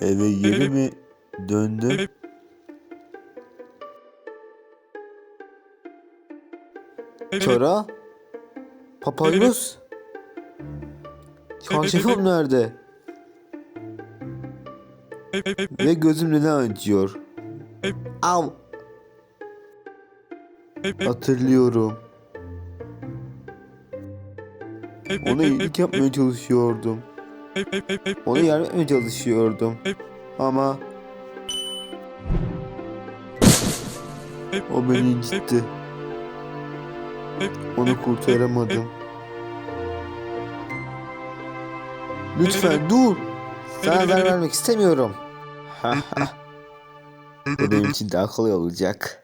Eve geri mi döndün? Çara? Papyrus? Çarşafım nerede? Ve gözüm neden acıyor? Av! Hatırlıyorum. Ona iyilik yapmaya çalışıyordum. Ona yardım çalışıyordum. Ama o beni incitti. Onu kurtaramadım. Lütfen dur. Sana zarar vermek istemiyorum. Bu benim için daha kolay olacak.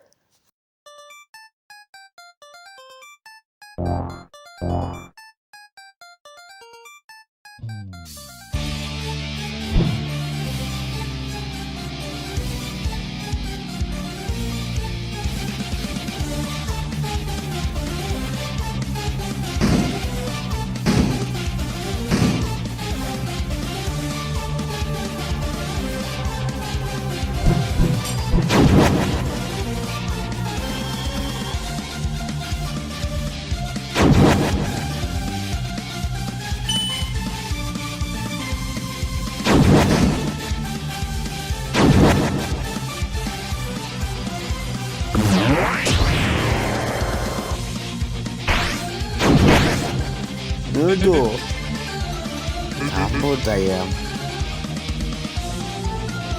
Nerede o? Ben buradayım.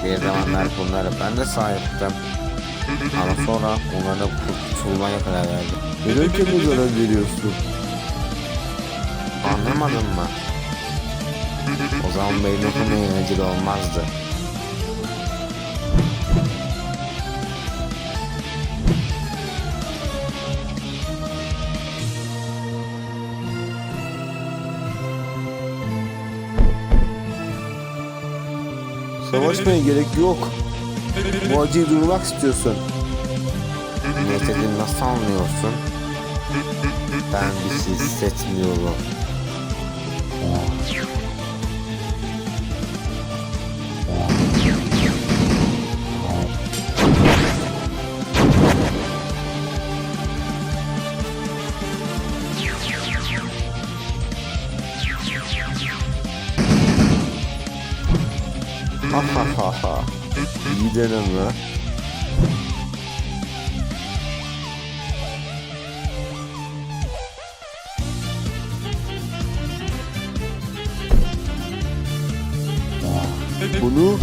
Bir zamanlar bunları ben de sahiptim. Ama sonra onları kurtulmaya karar verdim. Neden kendine zarar veriyorsun? Anlamadın mı? O zaman benim okum eğlenceli olmazdı. Savaşmaya gerek yok. Bu acıyı durmak istiyorsun. Ne istediğini nasıl anlıyorsun? Ben bir şey hissetmiyorum. Ha ha ha ha. İyi deneme. Bunu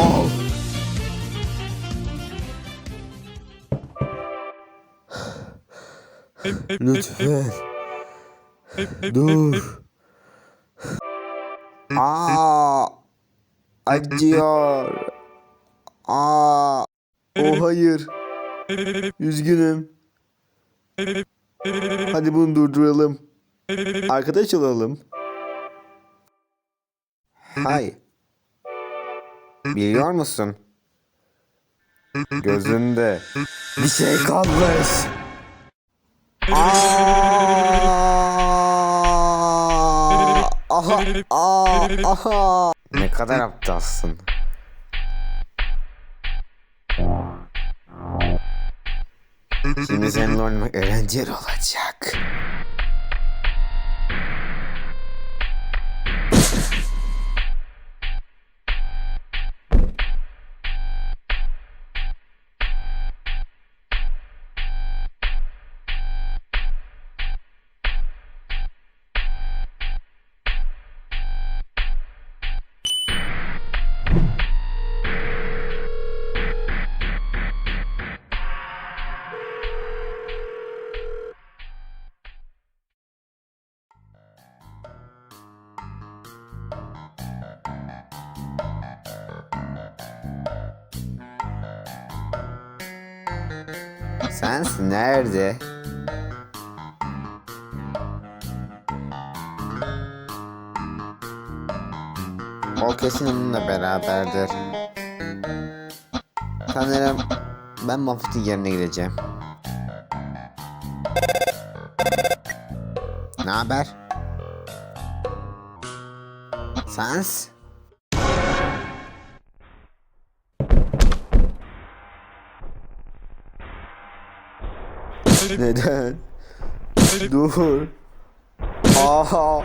al. Lütfen. Dur. Aa, acıyor. Aa, Oh hayır. Üzgünüm. Hadi bunu durduralım. Arkadaş olalım. hay. Biliyor musun? Gözünde bir şey kalmış. Aa! Aha, aa, aha. Ne kadar aptalsın. Şimdi seninle oynamak eğlenceli olacak. Sensin nerede? O kesin onunla beraberdir. Sanırım ben Muffet'in yerine gideceğim. Ne haber? Sans? Neden? Dur. Aa.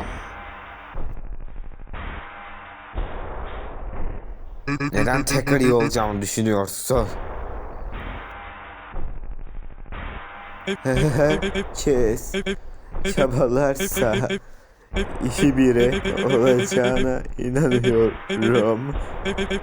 Neden tekrar iyi olacağımı düşünüyorsun? Herkes çabalarsa iyi biri olacağına inanıyorum.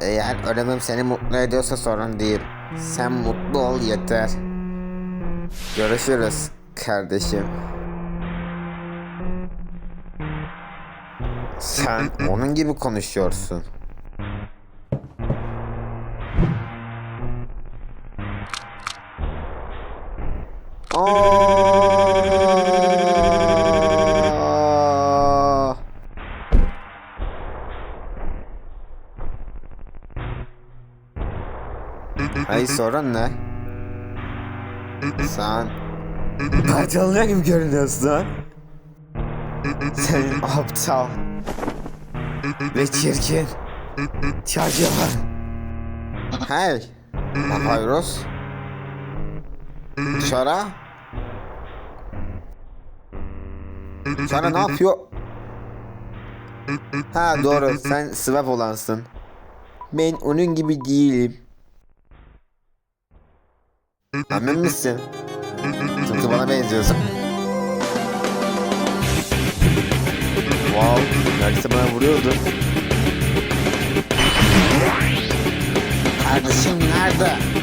Eğer ölümüm seni mutlu ediyorsa sorun değil. Sen mutlu ol yeter. Görüşürüz kardeşim. Sen onun gibi konuşuyorsun. Hayır sorun ne? Sen Parçalanıyor gibi görünüyorsun. Sen aptal ve çirkin Çocuğum. Hey Papyrus Dışarı Dışarı ne yapıyor? Ha doğru sen swap olansın. Ben onun gibi değilim. Emin misin? Tıpkı bana benziyorsun Wow, neredeyse bana vuruyordu. Kardeşim nerede?